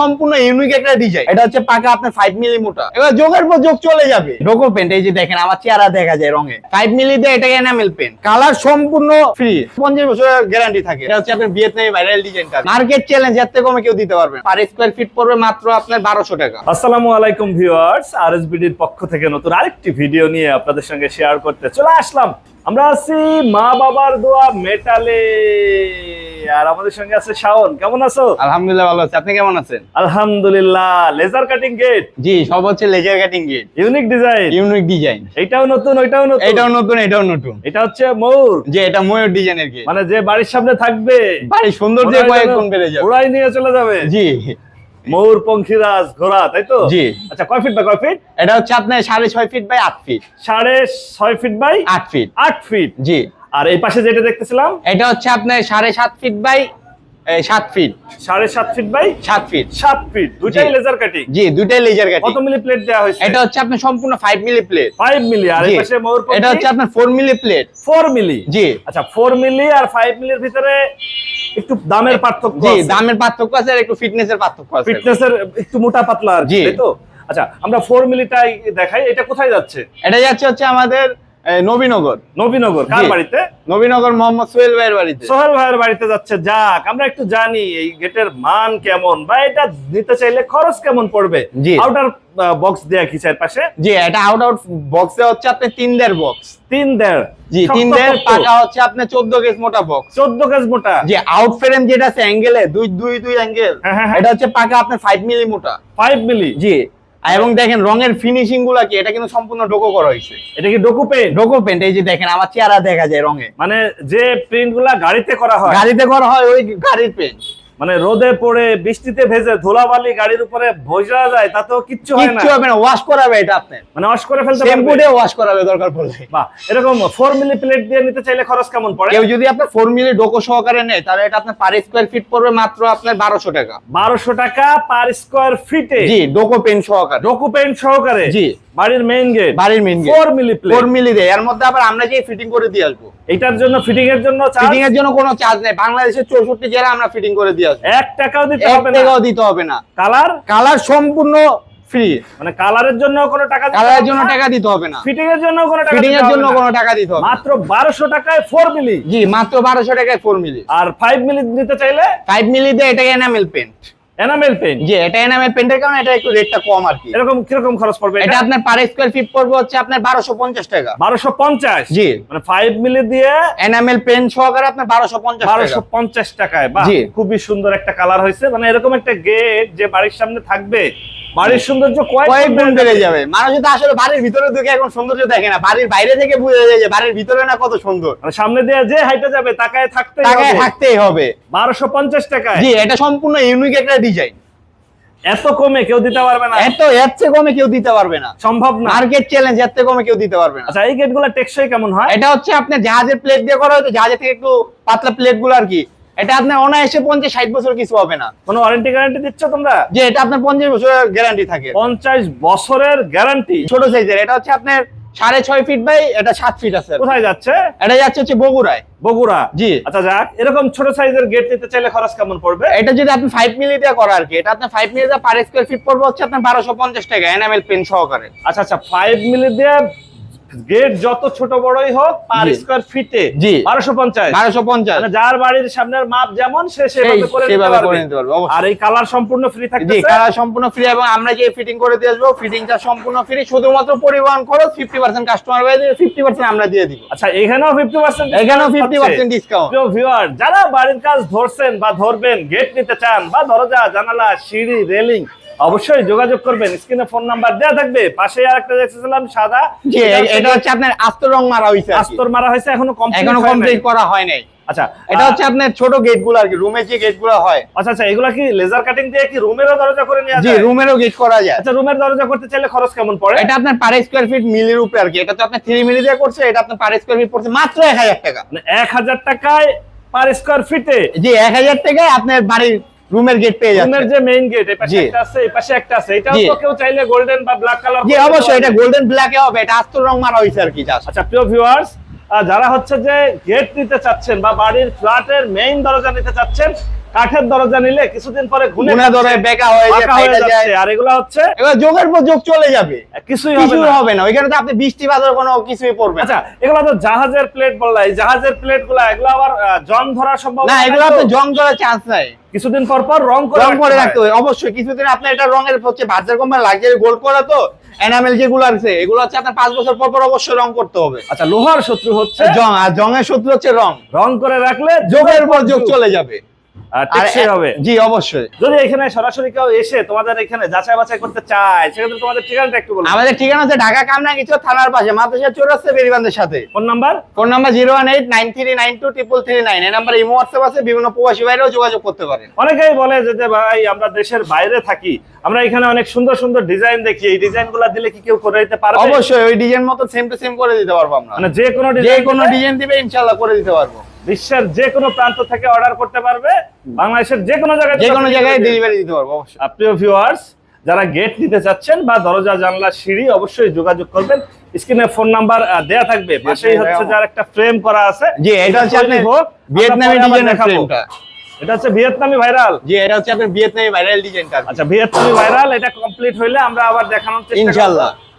সম্পূর্ণ ইউনিক একটা ডিজাইন এটা হচ্ছে পাকা আপনার ফাইভ মিলি মোটা। এবার যোগের পর যোগ চলে যাবে। ডোকো পেন্ট এই যে দেখেন আমার চেহারা দেখা যায় রঙে। ফাইভ মিলি দিয়ে এটাকে এনামেল পেন্ট কালার সম্পূর্ণ ফ্রি পঞ্চাশ বছরের গ্যারান্টি থাকে। এটা হচ্ছে আপনার ভিয়েতনামি ভাইরাল ডিজাইনটা মার্কেট চ্যালেঞ্জ এর থেকে কমে কেউ দিতে পারবে পার স্কোয়ার ফিট পড়বে মাত্র আপনার বারোশো টাকা। আসসালামু আলাইকুম ভিউয়ার্স আরএসবিডির পক্ষ থেকে নতুন আরেকটি ভিডিও নিয়ে আপনাদের সঙ্গে শেয়ার করতে চলে আসলাম। আমরা আছি মা বাবার দোয়া মেটালে। আর আমাদের সঙ্গে আছে শাওন। কেমন আছো? আলহামদুলিল্লাহ ভালো আছে। আপনি কেমন আছেন? আলহামদুলিল্লাহ। লেজার কাটিং গেট জি সব হচ্ছে laser cutting gate unique design unique design এটাও নতুন ওইটাও নতুন? এটাও নতুন এটাও নতুন। এটা হচ্ছে ময়ূর? যে এটা ময়ূর ডিজাইনের গেট মানে যে বাড়ির সামনে থাকবে বাড়ি সুন্দর কয়েক গুণ বেড়ে যাবে? ওরাই নিয়ে চলে যাবে? জি। ময়ূর পঙ্খিরাজ ঘোড়া তাই তো? জি। আচ্ছা কয় ফিট বাই কয় ফিট এটা হচ্ছে আপনার সাড়ে ছয় ফিট বাই আট ফিট সাড়ে ছয় ফিট বাই আট ফিট আট ফিট জি। আর এই পাশে যেটা দেখতেছিলাম? এটা হচ্ছে আপনার সাড়ে সাত ফিট বাই সাত ফিট সাড়ে সাত ফিট বাই সাত ফিট সাত ফিট দুটাই লেজার কাটিং জি দুটাই লেজার কাটিং কত মিলি প্লেট দেওয়া হয়েছে? এটা হচ্ছে আপনার সম্পূর্ণ five milli plate five milli আর এই পাশে ময়ূর এটা হচ্ছে আপনার four milli plate four milli জি। আচ্ছা ফোর মিলি আর ফাইভ মিলির ভিতরে একটু দামের পার্থক্য জি দামের পার্থক্য আছে আর একটু ফিটনেসের পার্থক্য আছে। ফিটনেসের একটু মোটা পাতলা আর জি। তো? আচ্ছা আমরা ফোর মিলিটাই দেখাই। এটা কোথায় যাচ্ছে? এটা যাচ্ছে হচ্ছে আমাদের নবীনগর। নবীনগর কার বাড়িতে? নবীনগর মোহাম্মদ সোহেল ভাইয়ের বাড়িতে। সোহেল ভাইয়ের বাড়িতে যাচ্ছে। যাক আমরা একটু জানি এই গেটের মান কেমন বা এটা নিতে চাইলে খরচ কেমন পড়বে? জি। আউটার বক্স দেয়া কি চার পাশে? জি এটা আউট আউট বক্সে হচ্ছে আপনার তিন দেড় বক্স তিন দেড় জি তিন দেড় পাকা হচ্ছে আপনার চোদ্দ গেজ মোটা বক্স চোদ্দ গেজ মোটা। যে আউট ফ্রেম যেটা আছে অ্যাঙ্গেলে দুই দুই দুই অ্যাঙ্গেল হ্যাঁ, হ্যাঁ। এটা হচ্ছে পাকা আপনার ফাইভ মিলি মোটা। ফাইভ মিলি জি। এবং দেখেন রঙের ফিনিশিংগুলা কি? এটা কিন্তু সম্পূর্ণ ডোকো করা হয়েছে। এটা কি ডোকো পেন্ট ডোকো পেন্ট এই যে দেখেন আমার চেহারা দেখা যায় রঙে। মানে যে প্রিন্টগুলা গাড়িতে করা হয়। গাড়িতে করা হয় ওই গাড়ির পেন্ট মানে রোদে পড়ে বৃষ্টিতে ভেজে ধুলাবালি গাড়ির উপরে ভোজা যায় তাতেও কিচ্ছু হয় না। কিচ্ছু হবে না ওয়াশ করাবে এটা আপনার মানে ওয়াশ করে ফেলতে শ্যাম্পু পারবে। দিয়ে ওয়াশ করাবে দরকার পড়লে। বাহ এরকম ফোর মিলি প্লেট দিয়ে নিতে চাইলে খরচ কেমন পড়ে? কেউ যদি আপনার ফোর মিলি ডোকো সহকারে নেয় তাহলে এটা আপনার পার স্কোয়ার ফিট পড়বে মাত্র আপনার বারোশো টাকা। বারোশো টাকা পার স্কোয়ার ফিটে জি ডোকো পেন্ট সহকারে। ডোকু পেন্ট সহকারে? জি। বাড়ির মেইন গেট বাড়ির main four milli four plate milli দেয়। এর মধ্যে আবার আমরা যে ফিটিং করে দিয়ে আসব। এটার জন্য ফিটিং এর জন্য charge ফিটিং এর জন্য কোনো চার্জ নেই। বাংলাদেশের চৌষট্টি জেলা আমরা ফিটিং করে দিয়ে আসব। এক টাকাও দিতে হবে না। টাকাও দিতে হবে না। কালার কালার সম্পূর্ণ ফ্রি মানে কালারের জন্য কোনো টাকা দিতে কালারের জন্য টাকা দিতে হবে না। ফিটিং এর জন্য কোনো টাকা ফিটিং এর জন্য কোনো টাকা দিতে হবে মাত্র বারোশো টাকায় ফোর মিলি জি মাত্র বারোশো টাকায় ফোর মিলি আর ফাইভ মিলি নিতে চাইলে? ফাইভ মিলি দিয়ে এটাকে এনামেল পেন্ট এনামেল জি এটা এনামেল কারণে এটা একটু রেটটা কম আর কি। এরকম খরচ পড়বে এটা? আপনার পার স্কয়ার ফিট পড়বে হচ্ছে আপনার বারোশো পঞ্চাশ টাকা। বারোশো পঞ্চাশ? জি। মানে ফাইভ মিলি দিয়ে এনামেল পেন সহকারে আপনার বারোশো পঞ্চাশ বারোশো পঞ্চাশ টাকায় বাহ। খুবই সুন্দর একটা কালার হয়েছে। মানে এরকম একটা গেট যে বাড়ির সামনে থাকবে বাড়ির সৌন্দর্য কয়েক গুণ বেড়ে যাবে। মানুষ তো আসলে বাড়ির ভিতরে ঢুকে এখন সৌন্দর্য দেখে না বাড়ির বাইরে থেকে বুঝে যায় যে বাড়ির ভিতরে না কত সুন্দর। মানে সামনে দিয়ে যে হাইটে যাবে তাকায় থাকতে টাকায় থাকতেই হবে। বারোশো পঞ্চাশ টাকায়। জি এটা সম্পূর্ণ ইউনিক একটা ডিজাইন এত কমে কেউ দিতে পারবে না। এত এর চেয়ে কমে কেউ দিতে পারবে না। সম্ভব না। মার্কেট চ্যালেঞ্জ এর থেকে কমে কেউ দিতে পারবে না। আচ্ছা এই গেটগুলা টেকসই কেমন হয়? এটা হচ্ছে আপনার জাহাজের প্লেট দিয়ে করা হয়তো জাহাজের থেকে একটু পাতলা প্লেটগুলো আর কি এটা আপনার অনায়াসে পঞ্চাশ ষাট বছর কিছু হবে না। কোনো ওয়ারেন্টি গ্যারান্টি দিচ্ছ তোমরা? যে এটা আপনার পঞ্চাশ বছরের গ্যারান্টি থাকে। পঞ্চাশ বছরের গ্যারান্টি ছোট সাইজের এটা হচ্ছে আপনার সাড়ে ছয় ফিট বাই এটা সাত ফিট আছে। কোথায় যাচ্ছে? এটা যাচ্ছে হচ্ছে বগুড়ায়। বগুড়া? জি। আচ্ছা যাক এরকম ছোট সাইজের গেট নিতে চাইলে খরচ কেমন পড়বে? এটা যদি আপনি ফাইভ মিলি দিয়ে করা আর কি এটা আপনার ফাইভ মিলি দিয়ে পার স্কোয়ার ফিট পড়বে হচ্ছে আপনার বারোশো পঞ্চাশ টাকা এনামেল পেন সহকারে। আচ্ছা আচ্ছা ফাইভ মিলি দিয়ে গেট যত ছোট বড়ই হোক পার। স্কোয়ার ফিটে জি। বারোশো পঞ্চাশ বারোশো পঞ্চাশ মানে যার বাড়ির সামনের মাপ যেমন সে সেভাবে করে নিতে পারবে। করে। আর এই কালার সম্পূর্ণ ফ্রি থাকবে কালার সম্পূর্ণ ফ্রি এবং আমরা যে ফিটিং করে দিয়ে আসব ফিটিংটা সম্পূর্ণ ফ্রি শুধুমাত্র পরিবহন খরচ ফিফটি পার্সেন্ট কাস্টমার বাইরে ফিফটি পার্সেন্ট আমরা দিয়ে দিব আচ্ছা এখানেও ফিফটি পার্সেন্ট এখানেও ফিফটি পার্সেন্ট ডিসকাউন্ট ভিউয়ার যারা বাড়ির কাজ ধরছেন বা ধরবেন গেট নিতে চান বা দরজা জানালা সিঁড়ি রেলিং অবশ্যই যোগাযোগ করবেন। স্ক্রিনে ফোন নাম্বার দেওয়া থাকবে। পাশে আর একটা দেখতেছিলাম সাদা। এটা হচ্ছে আপনার আস্ত রং মারা হয়েছে আস্তর মারা হয়েছে এখনও কমপ্লিট এখনও কমপ্লিট করা হয় নাই। আচ্ছা এটা হচ্ছে আপনার ছোট আর কি রুমে যে গেট হয়। আচ্ছা আচ্ছা এগুলা কি লেজার কাটিং দিয়ে কি রুমেরও দরজা করে জি রুমেরও গেট করা যায়। আচ্ছা রুমের দরজা করতে চাইলে খরচ কেমন পড়ে? এটা আপনার পার স্কোয়ার ফিট মিলের উপরে আর কি। এটা তো মিলি দিয়ে করছে এটা আপনার পার স্কোয়ার ফিট পড়ছে মাত্র এক হাজার টাকা। মানে এক হাজার টাকায় পার স্কোয়ার ফিটে জি এক হাজার টাকায় আপনার বাড়ির রুমের গেট পেয়ে রুমের যাচ্ছে যে মেইন গেট এই পাশে একটা আছে এই পাশে একটা আছে। এটাও তো কেউ চাইলে গোল্ডেন বা ব্ল্যাক কালার জি অবশ্যই এটা গোল্ডেন ব্ল্যাকে হবে এটা আস্ত রং মারা হইছে আর কি জাস্ট আচ্ছা প্রিয় ভিউয়ার্স যারা হচ্ছে যে গেট নিতে চাচ্ছেন বা বাড়ির ফ্ল্যাটের মেইন দরজা নিতে চাচ্ছেন কাঠের দরজা নিলে কিছুদিন পরে ঘুরে ধরে বেকা হয়ে যায় আর এগুলা হচ্ছে এবার যোগের পর যোগ চলে যাবে। কিছুই হবে না। ওইখানে তো আপনি বৃষ্টি বাদল কোনো কিছুই পড়বে আচ্ছা এগুলো তো জাহাজের প্লেট বললাই জাহাজের প্লেটগুলা এগুলো আবার জং ধরার সম্ভাবনা না এগুলো আপনি তো? জং ধরার চান্স নাই। কিছুদিন পর পর রং করে রং করে রাখতে হবে অবশ্যই কিছুদিন আপনি এটা রঙের হচ্ছে বাজার কোম্পানি লাক্সারি গোল্ড করা তো এনামেল যেগুলো আছে এগুলো হচ্ছে আপনার পাঁচ বছর পর পর অবশ্যই রং করতে হবে। আচ্ছা লোহার শত্রু হচ্ছে জং আর জংয়ের শত্রু হচ্ছে রং। রং করে রাখলে যোগের পর যোগ। চলে যাবে। টেকসই হবে। জি অবশ্যই। যদি এখানে সরাসরি কেউ এসে তোমাদের এখানে যাচাই বাছাই করতে চায় সেক্ষেত্রে তোমাদের ঠিকানাটা একটু বলুন আমাদের ঠিকানা হচ্ছে ঢাকা কামনা কিছু থানার পাশে মাদ্রাসা চৌরাস্তা বেরিবান্ধের সাথে। Phone number? Phone number zero one eight nine three nine two triple three nine. এই নাম্বার ইমো হোয়াটসঅ্যাপ আছে বিভিন্ন প্রবাসী বাইরেও যোগাযোগ করতে পারেন অনেকেই বলে যে যে ভাই আমরা দেশের বাইরে থাকি আমরা এখানে অনেক সুন্দর সুন্দর ডিজাইন দেখি এই ডিজাইনগুলা দিলে কি কেউ করে দিতে পারবে? অবশ্যই ওই ডিজাইন মতো সেম টু সেম করে দিতে পারব আমরা। মানে যে কোনো যে ডিজাইন কোনো ডিজাইন দিবে ইনশাল্লাহ করে দিতে পারব। বিশ্বের যে কোনো প্রান্ত থেকে অর্ডার করতে পারবে বাংলাদেশের যে কোনো জায়গায় যে কোনো জায়গায় ডেলিভারি দিতে পারব অবশ্যই। প্রিয় ভিউয়ার্স যারা গেট নিতে চাচ্ছেন বা দরজা জানলা সিঁড়ি অবশ্যই যোগাযোগ করবেন। স্ক্রিনে ফোন নাম্বার দেয়া থাকবে। পাশেই হচ্ছে যার একটা ফ্রেম করা আছে জি এটা হচ্ছে হোক, ভিয়েতনামি ডিজাইনের ফ্রেমটা এটা হচ্ছে ভিয়েতনামি ভাইরাল জি এটা হচ্ছে আপনার ভিয়েতনামি ভাইরাল ডিজাইনটা আচ্ছা ভিয়েতনামি ভাইরাল এটা কমপ্লিট হইলে আমরা আবার দেখানোর চেষ্টা করব। ইনশাআল্লাহ।